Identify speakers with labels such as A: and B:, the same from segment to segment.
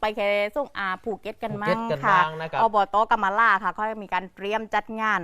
A: ไปแค่ส่งอาภูเก็ตกัน
B: ภู
A: มั้
B: เก็ต
A: ง
B: กัน
A: ค่ะ
B: บ้างนะครับ
A: อบตกำมะลาค่ะเขามีการเตรียมจัดงาน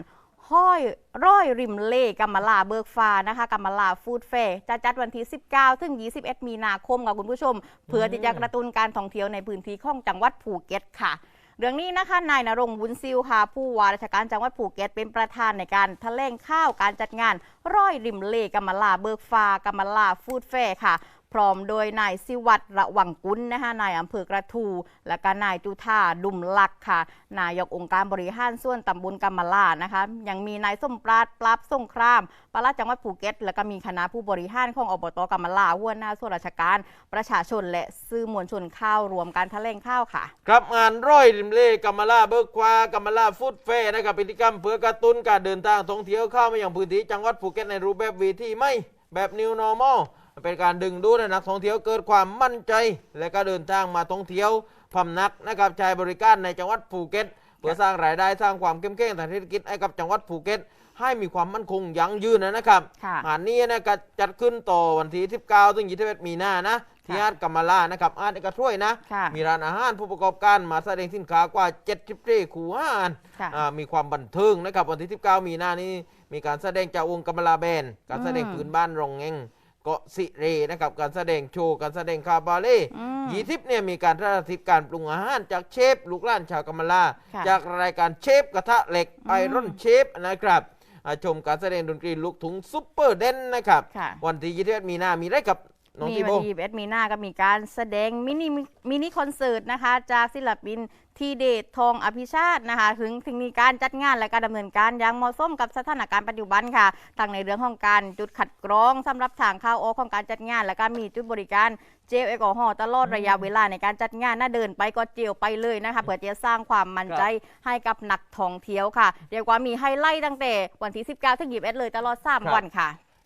A: ห้อยร้อยริมเล่กัมมะลาเบิกฟ้านะคะกัมมะลาฟู้ดเฟร์จะจัดวันที่ 19 ถึง 21 มีนาคมค่ะคุณผู้ชม เพื่อที่จะกระตุ้นการท่องเที่ยวในพื้นที่ของจังหวัดภูเก็ตค่ะ เรื่องนี้นะคะนายนรงค์วุ้นซิลค่ะ ผู้ว่าราชการจังหวัดภูเก็ตเป็นประธานในการแถลงข่าวการจัดงาน ร้อยริมเล่กัมมะลาเบิกฟ้ากัมมะลาฟู้ดเฟร์ค่ะ พร้อมโดยนายสิวัตรระวังกุลนะคะนายอำเภอกระทู และก็นายจุธาดุมลักค่ะ นายกองค์การบริหารส่วนตำบลกำมะลานะคะ ยังมีนายส้มปราดปราบสงครามปลัดจังหวัดภูเก็ต แล้วก็มีคณะผู้บริหารของอบตกำมะลาหัวหน้าส่วนราชการ ประชาชนและสื่อมวลชนเข้ารวมการแถลงข่าวค่ะ
B: ครับงานร้อยริมเล่กัมมลาเบิกควากัมมลาฟูดเฟร์นะครับพิธีกรรมเพื่อกระตุ้นการเดินทางท่องเที่ยวเข้ามาอย่างพื้นที่จังหวัดภูเก็ตในรูปแบบวีที่ไม่แบบ New Normal เป็นการดึงดูดให้นักท่องเที่ยวเกิดความมั่นใจ และก็เดินทางมาท่องเที่ยวพำนักนะครับใช้บริการในจังหวัดภูเก็ต เพื่อสร้างรายได้สร้างความเข้มแข็งทางเศรษฐกิจให้กับจังหวัดภูเก็ต ให้มีความมั่นคงยั่งยืนนะครับ
A: ค่ะ
B: งานนี้นะก็จัดขึ้นต่อวันที่ 19 ถึง 21 มีนานะที่
A: ค่ะ
B: อาดกัมมาลานะครับอาดเอกช่วยนะ
A: ค่ะ
B: มีร้านอาหารผู้ประกอบการมาแสดงสินค้ากว่า74คูหาร
A: ค่ะ
B: อ่ามีความบันเทิงนะครับวันที่ 19 มีนานี้มีการแสดงจากวงกำมลาแบน การแสดง
A: อืม
B: พื้นบ้านรองเงง เกาะสิเรนะครับการแสดงโชว์การแสดงคาบาเล่
A: อืม
B: ยี่ทิพเนี่ยมีการสาธิตการปรุงอาหารจากเชฟลูกหล้านชาวกำมลา
A: ค่ะ
B: จากรายการเชฟกระทะเหล็ก
A: อืม
B: ไอรอนเชฟนะครับอ่าชมการแสดงดนตรีลูกถุงซุปเปอร์เด่นนะครับ
A: ค่ะ
B: วันที่21มีนามีอะไรกับ น้อง
A: มี
B: ทิ
A: วัน
B: โบ
A: ที่ 21 มีนาก็มีการแสดงมินิมินิคอนเสิร์ตนะคะ จากศิลปินทีเดชทองอภิชาตินะคะ ถึงถึงมีการจัดงานและการดำเนินการอย่างเหมาะสมกับสถานการณ์ปัจจุบันค่ะทั้งในเรื่องของการจุดขัดกรองสำหรับทางเข้าออกของการจัดงาน และก็มีจุดบริการเจลแอลกอฮอล์ตลอดระยะเวลาในการจัดงานน่าเดินไปก็เจลไปเลยนะคะเพื่อจะสร้างความมั่นใจให้กับนักท่องเที่ยวค่ะเรียกว่ามีไฮไลท์ตั้งแต่วันที่ 19ถึง21 เลยตลอด3วันค่ะ